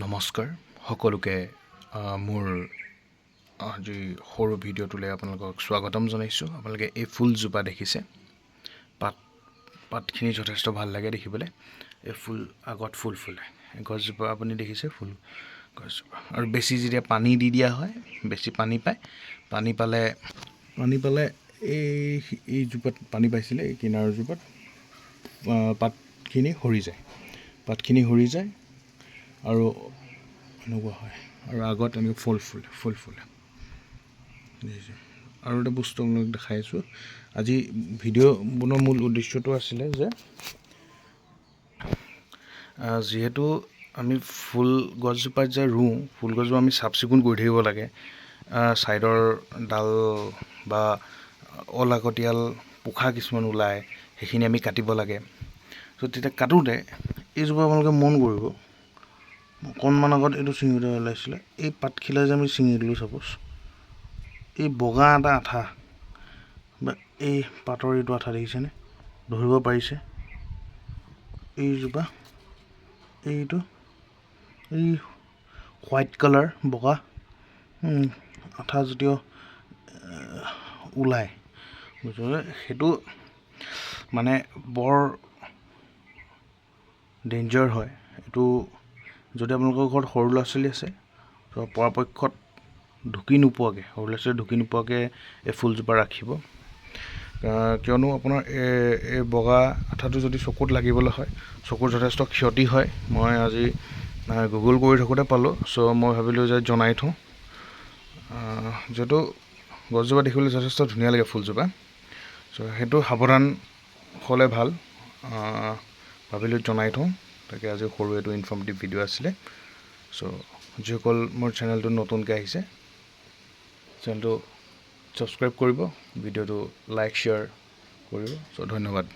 নমস্কাৰ। সকলোকে মোৰ আজি সৰু ভিডিঅ'টোলৈ আপোনালোকক স্বাগতম জনাইছোঁ। আপোনালোকে এই ফুলজোপা দেখিছে। পাত পাতখিনি যথেষ্ট ভাল লাগে দেখিবলৈ। এই ফুল আগত ফুল ফুলে গছজোপা আপুনি দেখিছে ফুল গছজোপা। আৰু বেছি যেতিয়া পানী দি দিয়া হয় বেছি পানী পায় পানী পালে পানী পালে এই এই জোপাত পানী পাইছিলে এই কিনাৰৰ জোপাত পাতখিনি সৰি যায়। পাতখিনি সৰি যায় আৰু এনেকুৱা হয়। আৰু আগত এনেকৈ ফুল ফুলে ফুল ফুলে। আৰু এটা বস্তু আপোনালোকক দেখাই আছোঁ। আজি ভিডিঅ' বনোৱাৰ মূল উদ্দেশ্যটো আছিলে যে যিহেতু আমি ফুল গছজোপাত যে ৰুওঁ ফুল গছজোপা আমি চাফ চিকুণ কৰি থাকিব লাগে। ছাইডৰ ডাল বা অলাগতিয়াল পোখা কিছুমান ওলায় সেইখিনি আমি কাটিব লাগে। ত' তেতিয়া কাটোতে এইজোপা আপোনালোকে মন কৰিব। অকণমান আগত এইটো ছিঙিতে ওলাইছিলে। এই পাতখিলা যে আমি ছিঙি দিলোঁ চাপ'জ এই বগা এটা আঠা বা এই পাতৰ এইটো আঠা দেখিছেনে ধৰিব পাৰিছে। এইজোপা এইটো এই হোৱাইট কালাৰ বগা আঠাজাতীয় আহ, ওলায়। বুজিছে সেইটো মানে বৰ ডেঞ্জাৰ হয়। এইটো যদি আপোনালোকৰ ঘৰত সৰু ল'ৰা ছোৱালী আছে তো পৰাপক্ষত ঢুকি নোপোৱাকৈ সৰু ল'ৰা ছোৱালী ঢুকি নোপোৱাকৈ এই ফুলজোপা ৰাখিব। কিয়নো আপোনাৰ এই এই বগা আঠাটো যদি চকুত লাগিবলৈ হয় চকুৰ যথেষ্ট ক্ষতি হয়। মই আজি গুগল কৰি থাকোঁতে পালোঁ চ' মই ভাবিলোঁ যে জনাই থওঁ। যিহেতু গছজোপা দেখিবলৈ যথেষ্ট ধুনীয়া লাগে ফুলজোপা চ' সেইটো সাৱধান হ'লে ভাল। ভাবিলোঁ জনাই থওঁ। তাকে আজি সৰু এইটো ইনফৰ্মেটিভ ভিডিঅ' আছিলে। চ' যিসকল মোৰ চেনেলটো নতুনকৈ আহিছে চেনেলটো ছাবস্ক্ৰাইব কৰিব ভিডিঅ'টো লাইক শ্বেয়াৰ কৰিব। চ' ধন্যবাদ।